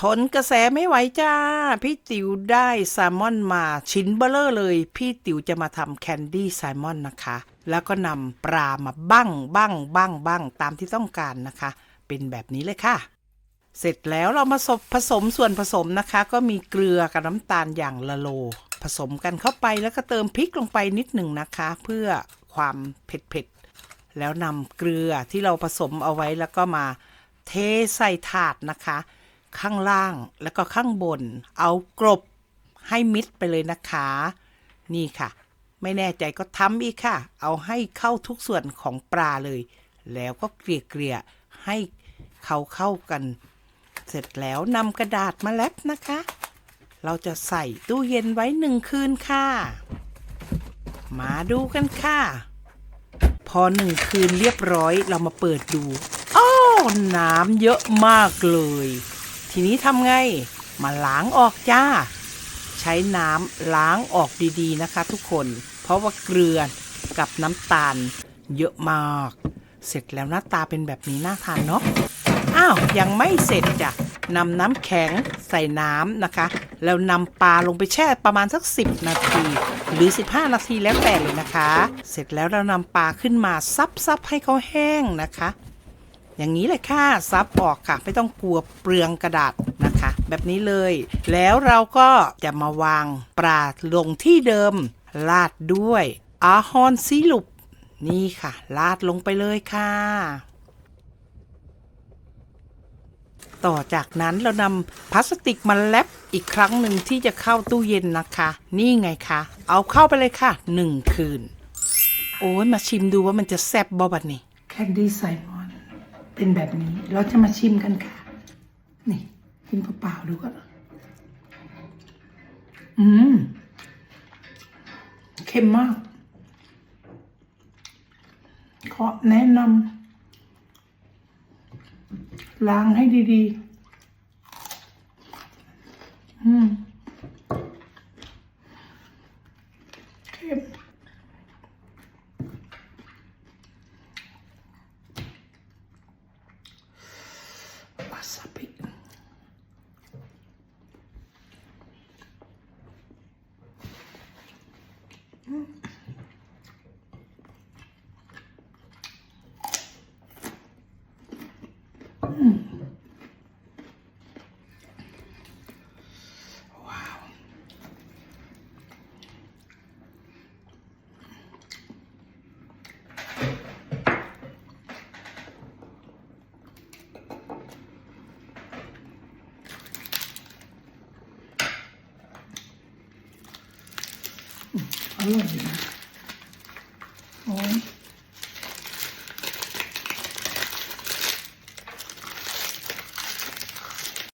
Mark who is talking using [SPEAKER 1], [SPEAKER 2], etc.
[SPEAKER 1] ทนกระแสไม่ไหวจ้า พี่ติ๋วได้แซลมอนมาชิ้นเบลเลอร์เลย พี่ติ๋วจะมาทำแคนดี้แซลมอนนะคะ แล้วก็นำปลามาบั้งบั้งบั้งบั้งตามที่ต้องการนะคะ เป็นแบบนี้เลยค่ะ เสร็จแล้วเรามาผสมส่วนผสมนะคะ ก็มีเกลือกับน้ำตาลอย่างละโล ผสมกันเข้าไปแล้วก็เติมพริกลงไปนิดหนึ่งนะคะ เพื่อความเผ็ดๆแล้วนำเกลือที่เราผสมเอาไว้แล้วก็มาเทใส่ถาดนะคะ ข้างล่างแล้วก็ข้างบน เอากรบให้มิดไปเลยนะคะ นี่ค่ะ ไม่แน่ใจก็ทำอีกค่ะ เอาให้เข้าทุกส่วนของปลาเลย แล้วก็เกลี่ยเกลี่ยๆให้เขาเข้ากัน เสร็จแล้วนำกระดาษมาแลบนะคะ เราจะใส่ตู้เย็นไว้หนึ่งคืนค่ะ มาดูกันค่ะ พอหนึ่งคืนเรียบร้อยเรามาเปิดดูอ้าวน้ำเยอะมากเลย ทีนี้ทำไง มาล้างออกจ้า ใช้น้ำล้างออกดีๆนะคะ ทุกคน เพราะว่าเกลือกับน้ำตาล เยอะมาก เสร็จแล้วหน้าตาเป็นแบบนี้น่าทานเนาะ อ้าว ยังไม่เสร็จจ้ะนำน้ำแข็งใส่น้ำนะคะ แล้วนำปลาลงไปแช่ประมาณสัก 10 นาที หรือ 15 นาทีแล้วแต่เลยนะคะ เสร็จแล้วเรานำปลาขึ้นมาซับซับให้เขาแห้งนะคะ อย่างนี้เลยค่ะซับออกค่ะ ไม่ต้องกลัวเปลืองกระดาษนะคะ แบบนี้เลย แล้วเราก็จะมาวางปลาลงที่เดิมลาดด้วยอาฮอนซิลุปนี่ค่ะ ลาดลงไปเลยค่ะ ต่อจากนั้นเรานำพลาสติกมาแลบอีกครั้งหนึ่งที่จะเข้าตู้เย็นนะคะ นี่ไงคะ เอาเข้าไปเลยค่ะหนึ่งคืน โอ้ยมาชิมดูว่ามันจะแซ่บบอบัดนี่แคนดี้ไซมอน เป็นแบบนี้ เราจะมาชิมกันค่ะ นี่กินเปล่าๆดูก่อนอืมเค็มมาก ขอแนะนำล้างให้ดีๆ อืม เค็ม วาซาบิอร่อยนะ